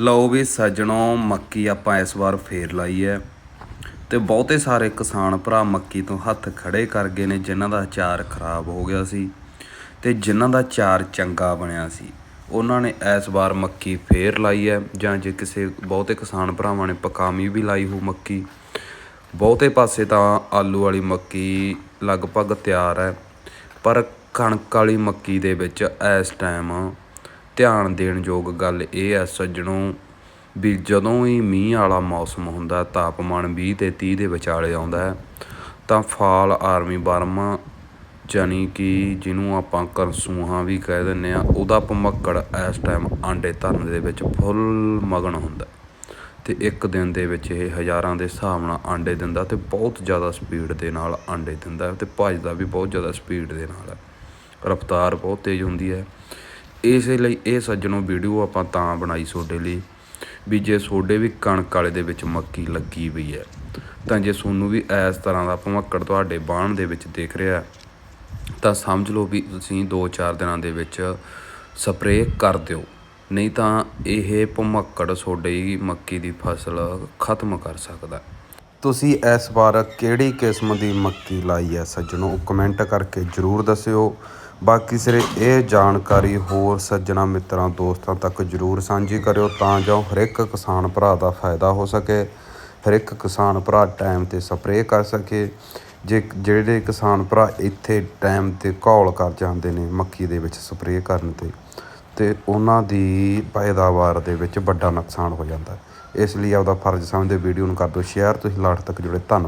ਲਓ ਵੀ ਸੱਜਣੋ, ਮੱਕੀ ਆਪਾਂ ਇਸ ਵਾਰ ਫੇਰ ਲਾਈ ਹੈ। ਤੇ ਬਹੁਤੇ ਸਾਰੇ ਕਿਸਾਨ ਭਰਾ ਮੱਕੀ ਤੋਂ ਹੱਥ ਖੜੇ ਕਰ ਗਏ ਨੇ, ਜਿਨ੍ਹਾਂ ਦਾ ਚਾਰ ਖਰਾਬ ਹੋ ਗਿਆ ਸੀ ਤੇ ਜਿਨ੍ਹਾਂ ਦਾ ਚਾਰ ਚੰਗਾ ਬਣਿਆ ਸੀ। ਉਹਨਾਂ ਨੇ ਇਸ ਵਾਰ ਮੱਕੀ ਫੇਰ ਲਾਈ ਹੈ, ਜਾਂ ਜੇ ਕਿਸੇ ਬਹੁਤੇ ਕਿਸਾਨ ਭਰਾਵਾਂ ਨੇ ਪਕਾਮੀ ਵੀ ਲਾਈ ਹੋ ਮੱਕੀ, ਬਹੁਤੇ ਪਾਸੇ ਤਾਂ ਆਲੂ ਵਾਲੀ ਮੱਕੀ ਲਗਭਗ ਤਿਆਰ ਹੈ, ਪਰ ਕਣਕ ਵਾਲੀ ਮੱਕੀ ਦੇ ਵਿੱਚ ਇਸ ਟਾਈਮ ਧਿਆਨ ਦੇਣ ਯੋਗ ਗੱਲ ਇਹ ਹੈ ਸੱਜਣੋ ਵੀ ਜਦੋਂ ਹੀ ਮੀਂਹ ਵਾਲਾ ਮੌਸਮ ਹੁੰਦਾ ਤਾਪਮਾਨ 20 ਤੇ 30 ਦੇ ਵਿਚਾਲੇ ਆਉਂਦਾ ਹੈ, ਤਾਂ ਫਾਲ ਆਰਮੀ ਬਰਮਾ ਜਾਨੀ ਕਿ ਜਿਹਨੂੰ ਆਪਾਂ ਕਰਸੂਹਾਂ ਵੀ ਕਹਿ ਦਿੰਨੇ ਆ ਉਹਦਾ ਭਮੱਕੜ ਇਸ ਟਾਈਮ ਆਂਡੇ ਧਰਨ ਦੇ ਵਿੱਚ ਫੁੱਲ ਮਗਨ ਹੁੰਦਾ ਤੇ ਇੱਕ ਦਿਨ ਦੇ ਵਿੱਚ ਇਹ ਹਜ਼ਾਰਾਂ ਦੇ ਹਿਸਾਬ ਨਾਲ ਆਂਡੇ ਦਿੰਦਾ ਤੇ ਬਹੁਤ ਜ਼ਿਆਦਾ ਸਪੀਡ ਦੇ ਨਾਲ ਆਂਡੇ ਦਿੰਦਾ ਹੈ ਤੇ ਭੱਜਦਾ ਵੀ ਬਹੁਤ ਜ਼ਿਆਦਾ ਸਪੀਡ ਦੇ ਨਾਲ ਹੈ। ਰਫ਼ਤਾਰ ਬਹੁਤ ਤੇਜ਼ ਹੁੰਦੀ ਹੈ। ਇਸੇ ਲਈ ਇਹ ਸੱਜਣੋ ਵੀਡੀਓ ਆਪਾਂ ਤਾਂ ਬਣਾਈ ਤੁਹਾਡੇ ਲਈ ਵੀ ਜੇ ਤੁਹਾਡੇ ਵੀ ਕਣਕ ਵਾਲੇ ਦੇ ਵਿੱਚ ਮੱਕੀ ਲੱਗੀ ਪਈ ਹੈ, ਤਾਂ ਜੇ ਤੁਹਾਨੂੰ ਵੀ ਇਸ ਤਰ੍ਹਾਂ ਦਾ ਭਮੱਕੜ ਤੁਹਾਡੇ ਬਾਣ ਦੇ ਵਿੱਚ ਦੇਖ ਰਿਹਾ ਤਾਂ ਸਮਝ ਲਓ ਵੀ ਤੁਸੀਂ 2-4 ਦਿਨਾਂ ਦੇ ਵਿੱਚ ਸਪਰੇਅ ਕਰ ਦਿਓ। ਨਹੀਂ ਤਾਂ ਇਹ ਭਮੱਕੜ ਤੁਹਾਡੀ ਮੱਕੀ ਦੀ ਫਸਲ ਖਤਮ ਕਰ ਸਕਦਾ ਤੁਸੀਂ ਇਸ ਵਾਰ ਕਿਹੜੀ ਕਿਸਮ ਦੀ ਮੱਕੀ ਲਾਈ ਹੈ ਸੱਜਣੋ? ਕਮੈਂਟ ਕਰਕੇ ਜਰੂਰ ਦੱਸਿਓ। ਬਾਕੀ ਸਿਰੇ ਇਹ ਜਾਣਕਾਰੀ ਹੋਰ ਸੱਜਣਾ ਮਿੱਤਰਾਂ, ਦੋਸਤਾਂ ਤੱਕ ਜਰੂਰ ਸਾਂਝੀ ਕਰਿਓ ਤਾਂ ਜੋ ਹਰੇਕ ਕਿਸਾਨ ਭਰਾ ਦਾ ਫਾਇਦਾ ਹੋ ਸਕੇ ਹਰ ਇੱਕ ਕਿਸਾਨ ਭਰਾ ਟਾਈਮ ਤੇ ਸਪਰੇਅ ਕਰ ਸਕੇ, ਜੇ ਜਿਹੜੇ ਕਿਸਾਨ ਭਰਾ ਇੱਥੇ ਟਾਈਮ ਤੇ ਘੌਲ ਕਰ ਜਾਂਦੇ ਨੇ ਮੱਕੀ ਦੇ ਵਿੱਚ ਸਪਰੇਅ ਕਰਨ ਤੇ ਤੇ ਉਹਨਾਂ ਦੀ ਪੈਦਾਵਾਰ ਦੇ ਵਿੱਚ ਵੱਡਾ ਨੁਕਸਾਨ ਹੋ ਜਾਂਦਾ। ਇਸ ਲਈ ਆਪਦਾ ਫਰਜ਼ ਸਮਝਦੇ ਵੀਡੀਓ ਨੂੰ ਕਰ ਦਿਓ, ਸ਼ੇਅਰ, ਤੁਸੀਂ ਲਾਸਟ ਤੱਕ ਜੁੜੇ। ਧੰਨਵਾਦ।